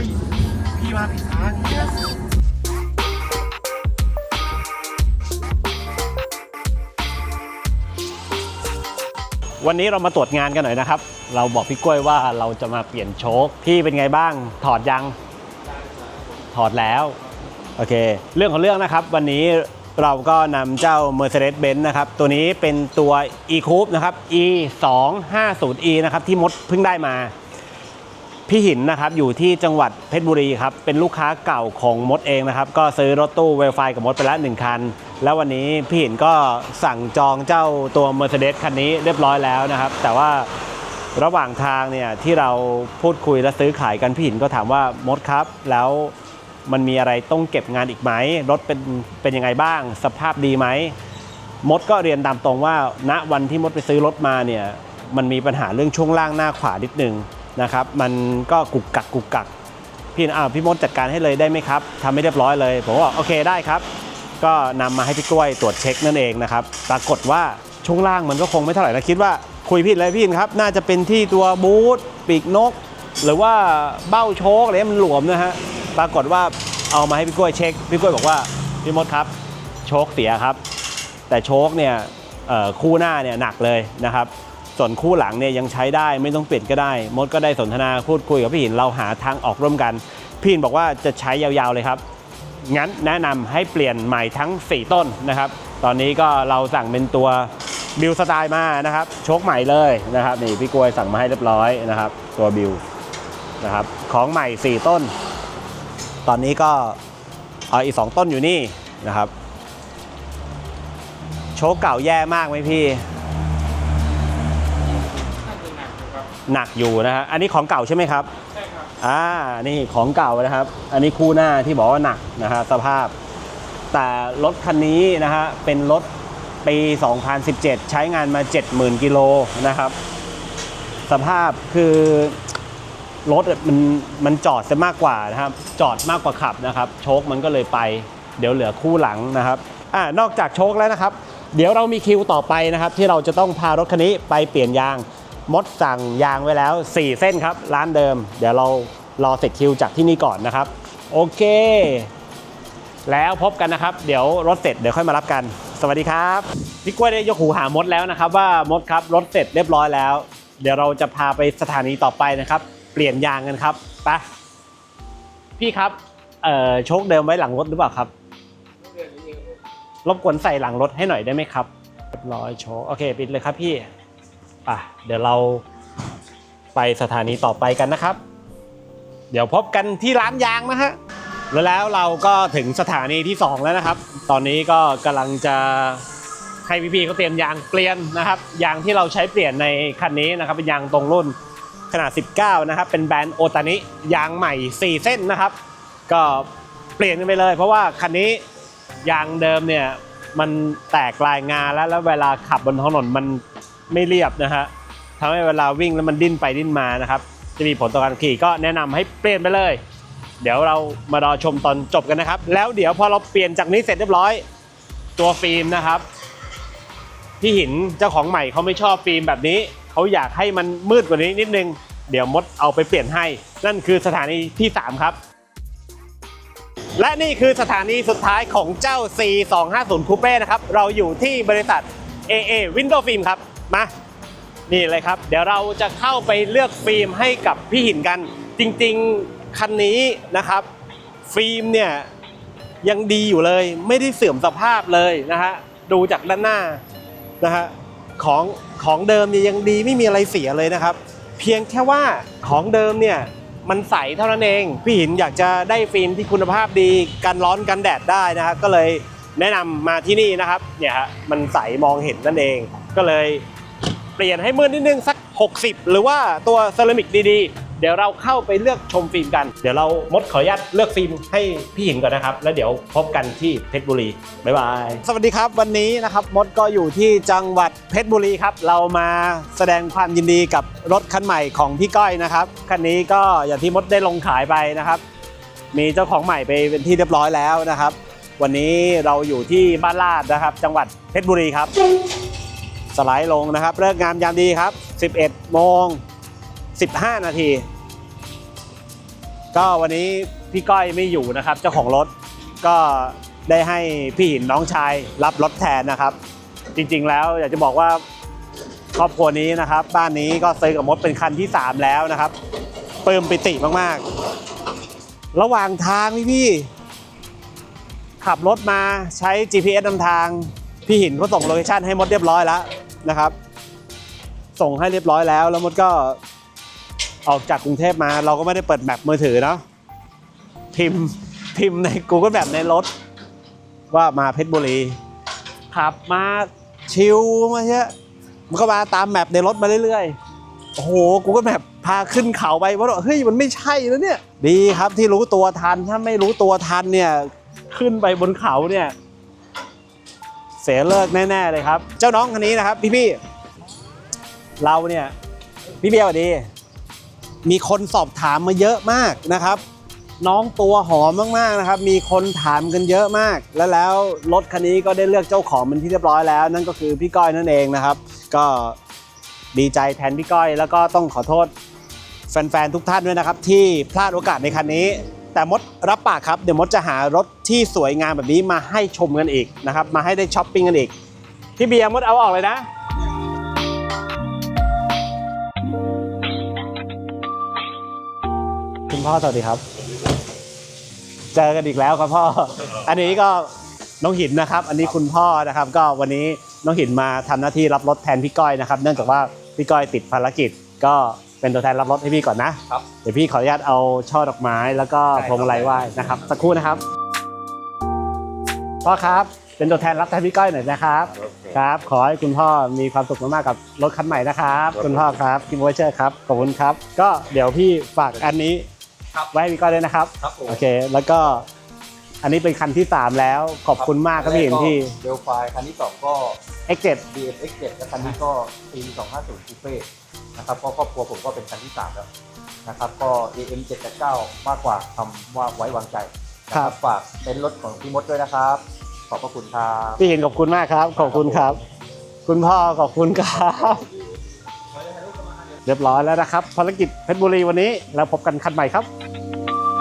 ฮ้ย พี่มาผิดทางเนี่ยวันนี้เรามาตรวจงานกันหน่อยนะครับ เราบอกพี่กล้วยว่าเราจะมาเปลี่ยนโชคพี่เป็นไงบ้าง ถอดยัง ถอดแล้ว โอเค เรื่องของเรื่องนะครับ วันนี้เราก็นำเจ้า Mercedes-Benz นะครับ ตัวนี้เป็นตัว E-Coupe นะครับ E 2 5 0 E นะครับ ที่มดเพิ่งได้มา พี่หินนะครับอยู่ที่จังหวัดเพชรบุรีครับเป็นลูกค้าเก่าของมดเองนะครับก็ซื้อรถตู้เวลไฟกับมดไปแล้วหนึ่งคัน แล้ววันนี้พี่หินก็สั่งจองเจ้าตัว Mercedes คันนี้เรียบร้อยแล้วนะครับ แต่ว่าระหว่างทางเนี่ยที่เราพูดคุยและซื้อขายกันพี่หินก็ถามว่ามดครับ แล้วมันมีอะไรต้องเก็บงานอีกไหมรถเป็นเป็นยังไงบ้าง สภาพดีไหมมดก็เรียนตามตรงว่าณวันที่มดไปซื้อรถมาเนี่ยมันมีปัญหาเรื่องช่วงล่างหน้าขวานิดนึง นะครับ มันก็กุกกักกุกกักพี่อ่าพี่มดจัดการให้เลยได้ไหมครับทำให้เรียบร้อยเลย ผมว่าโอเคได้ครับ ก็นำมาให้พี่กล้วยตรวจเช็คนั่นเองนะครับ ปรากฏว่าช่วงล่างมันก็คงไม่เท่าไหร่แล้วคิดว่าคุยผิดเลยพี่ครับ น่าจะเป็นที่ตัวบูทปีกนก หรือว่าเบ้าโชคอะไรมันหลวมนะฮะปรากฏว่าเอามาให้พี่กล้วยเช็คพี่กล้วยบอกว่าพี่มดครับ โชคเสียครับ แต่โชคเนี่ยคู่หน้าเนี่ยหนักเลยนะครับ ส่วนคู่หลังเนี่ยยังใช้ได้ไม่ต้องเปลี่ยนก็ได้ มดก็ได้สนทนาพูดคุยกับพี่หินเราหาทางออกร่วมกัน พี่หินบอกว่าจะใช้ยาวๆเลยครับ งั้นแนะนำให้เปลี่ยนใหม่ทั้ง 4 ต้นนะครับ ตอนนี้ก็เราสั่งเป็นตัวบิลสไตล์มานะครับโชคใหม่เลยนะครับนี่พี่กวยสั่งมาให้เรียบร้อยนะครับ ตัวบิลนะครับของใหม่ 4 ต้น ตอนนี้ก็เอาอีก 2 ต้นอยู่นี่นะครับ โชคเก่าแย่มากไหมพี่ หนักอยู่นะฮะอันนี้ของเก่าใช่ไหมครับใช่ครับอ่านี่ของเก่านะครับ อันนี้คู่หน้าที่บอกว่าหนักนะฮะสภาพ แต่รถคันนี้นะฮะเป็นรถปี 2017 ใช้งานมา 70,000 กิโลนะครับ สภาพคือรถมันมันจอดซะมากกว่านะครับ จอดมากกว่าขับนะครับ โชคมันก็เลยไป เดี๋ยวเหลือคู่หลังนะครับอ่านอกจากโชคแล้วนะครับ เดี๋ยวเรามีคิวต่อไปนะครับ ที่เราจะต้องพารถคันนี้ไปเปลี่ยนยาง มดสั่งยางไว้แล้ว 4 เส้นครับ ร้านเดิม เดี๋ยวเรารอเสร็จคิวจากที่นี่ก่อนนะครับ โอเค แล้วพบกันนะครับ เดี๋ยวรถเสร็จเดี๋ยวค่อยมารับกัน สวัสดีครับพี่กล้วยได้ยกหูหามดแล้วนะครับ ว่ามดครับรถเสร็จเรียบร้อยแล้ว เดี๋ยวเราจะพาไปสถานีต่อไปนะครับ เปลี่ยนยางกันครับไปพี่ครับเอ่อโชคเดิมไว้หลังรถหรือเปล่าครับเดือนนี้เองครับผมรบกวนใส่หลังรถให้หน่อยได้ไหมครับเรียบร้อยโชคโอเค ปิดเลยครับพี่ ป่ะเดี๋ยวเราไปสถานีต่อไปกันนะครับ เดี๋ยวพบกันที่ร้านยางนะฮะแล้วแล้วเราก็ถึงสถานีที่ 2 แล้วนะครับ ตอนนี้ก็กำลังจะให้พี่ๆเขาเตรียมยางเปลี่ยนนะครับ ยางที่เราใช้เปลี่ยนในคันนี้นะครับ เป็นยางตรงรุ่นขนาด 19 นะครับ เป็นแบรนด์โอตานิยางใหม่ 4 เส้นนะครับ ก็เปลี่ยนกันไปเลย เพราะว่าคันนี้ยางเดิมเนี่ยมันแตกลายงาแล้วแล้วเวลาขับบนถนนมัน ไม่เรียบนะฮะทำให้เวลาวิ่งแล้วมันดิ้นไปดิ้นมานะครับ จะมีผลต่อการขี่ก็แนะนำให้เปลี่ยนไปเลย เดี๋ยวเรามารอชมตอนจบกันนะครับ แล้วเดี๋ยวพอเราเปลี่ยนจากนี้เสร็จเรียบร้อย ตัวฟิล์มนะครับพี่หินเจ้าของใหม่เขาไม่ชอบฟิล์มแบบนี้เขาอยากให้มันมืดกว่านี้นิดนึง เดี๋ยวมดเอาไปเปลี่ยนให้ นั่นคือสถานีที่ 3 ครับ และนี่คือสถานีสุดท้ายของเจ้า C250 Coupe นะครับ เราอยู่ที่บริษัท AA Window Film ครับ มานี่เลยครับ เดี๋ยวเราจะเข้าไปเลือกฟิล์มให้กับพี่หินกัน จริงๆคันนี้นะครับ ฟิล์มเนี่ยยังดีอยู่เลย ไม่ได้เสื่อมสภาพเลยนะฮะดูจากด้านหน้านะฮะของของเดิมเนี่ยยังดีไม่มีอะไรเสียเลยนะครับ เพียงแค่ว่าของเดิมเนี่ยมันใสเท่านั้นเอง พี่หินอยากจะได้ฟิล์มที่คุณภาพดีกันร้อนกันแดดได้นะครก็เลยแนะนำมาที่นี่นะครับเนี่ยฮะมันใสมองเห็นนั่นเอง ก็เลย ปลี่ยนให้มืดนิดนึงสัก 60 หรือว่าตัวเซรามิกดีๆ เดี๋ยวเราเข้าไปเลือกชมฟิล์มกัน เดี๋ยวเรามดขออนุญาตเลือกฟิล์มให้พี่หินก่อนนะครับ แล้วเดี๋ยวพบกันที่เพชรบุรี บ๊ายบาย สวัสดีครับวันนี้นะครับมดก็อยู่ที่จังหวัดเพชรบุรีครับ เรามาแสดงความยินดีกับรถคันใหม่ของพี่ก้อยนะครับ คันนี้ก็อย่างที่มดได้ลงขายไปนะครับ มีเจ้าของใหม่ไปเป็นที่เรียบร้อยแล้วนะครับ วันนี้เราอยู่ที่บ้านลาดนะครับ จังหวัดเพชรบุรีครับ สไลด์ลงนะครับเลิกงามยามดีครับ 11โมง15 นาที ก็วันนี้พี่ก้อยไม่อยู่นะครับ เจ้าของรถก็ได้ให้พี่หินน้องชายรับรถแทนนะครับ จริงๆแล้วอยากจะบอกว่าครอบครัวนี้นะครับ บ้านนี้ก็ซื้อกับมดเป็นคันที่ 3 แล้วนะครับปลื้มปิติมากๆ ระหว่างทางพี่พี่ขับรถมาใช้ GPS นำทาง พี่หินก็ส่งโลเคชั่นให้มดเรียบร้อยแล้ว นะครับ ส่งให้เรียบร้อยแล้ว แล้วมดก็ออกจากกรุงเทพมา เราก็ไม่ได้เปิดแมปมือถือเนาะพิมพ์พิมพ์ใน Google แบบในรถ ว่ามาเพชรบุรีขับมาชิลมาเยอะมันก็มาตามแมปในรถมาเรื่อยๆ โอ้โห กูก็แบบพาขึ้นเขาไปว่าเฮ้ยมันไม่ใช่แล้วเนี่ย ดีครับที่รู้ตัวทัน ถ้าไม่รู้ตัวทันเนี่ย ขึ้นไปบนเขาเนี่ย เสียเลิกแน่ ๆ เลยครับ เจ้าน้องคันนี้นะครับ พี่ๆเราเนี่ยพี่เบียร์สวัสดี มีคนสอบถามมาเยอะมากนะครับ น้องตัวหอมมากๆนะครับ มีคนถามกันเยอะมาก แล้วแล้วรถคันนี้ก็ได้เลือกเจ้าของเป็นที่เรียบร้อยแล้ว นั่นก็คือพี่ก้อยนั่นเองนะครับ ก็ดีใจแทนพี่ก้อย แล้วก็ต้องขอโทษแฟนๆทุกท่านด้วยนะครับ ที่พลาดโอกาสในคันนี้ แต่มดรับปากครับเดี๋ยวมดจะหารถที่สวยงามแบบนี้มาให้ชมกันอีกนะครับ มาให้ได้ช้อปปิ้งกันอีกพี่เบียร์มดเอาออกเลยนะคุณพ่อสวัสดีครับ เจอกันอีกแล้วครับพ่อ อันนี้ก็น้องหินนะครับ อันนี้คุณพ่อนะครับ ก็วันนี้น้องหินมาทำหน้าที่รับรถแทนพี่ก้อยนะครับ เนื่องจากว่าพี่ก้อยติดภารกิจก็ เป็นตัวแทนรับรถให้พี่ก่อนนะครับเดี๋ยวพี่ขออนุญาตเอาช่อดอกไม้แล้วก็ได้ครับพวงมาลัยไหว้นะครับ สักครู่นะครับพ่อครับเป็นตัวแทนรับแทนพี่ก้อยหน่อยนะครับครับ ขอให้คุณพ่อมีความสุขมากๆกับรถคันใหม่นะครับ คุณพ่อครับกิมวเชอร์ครับขอบคุณครับ ก็เดี๋ยวพี่ฝากอันนี้ครับไว้ให้พี่ก้อยด้วยนะครับครับผมโอเค แล้วก็อันนี้เป็นคันที่ 3 แล้วขอบคุณมากครับพี่เห็นที่เดลไฟคันที่สองก็ X7 DFX7 และคันนี้ก็ปี250คูเป้ นะครับก็ครอบครัวผมก็เป็นคันที่สามแล้วนะครับก็ AM 789มากกว่าคำว่าไว้วางใจนะครับฝากเป็นรถของพี่มดด้วยนะครับ ขอบพระคุณครับพี่เห็นขอบคุณมากครับ ขอบคุณครับ คุณพ่อขอบคุณครับเรียบร้อยแล้วนะครับ ภารกิจเพชรบุรีวันนี้แล้วพบกันคันใหม่ครับ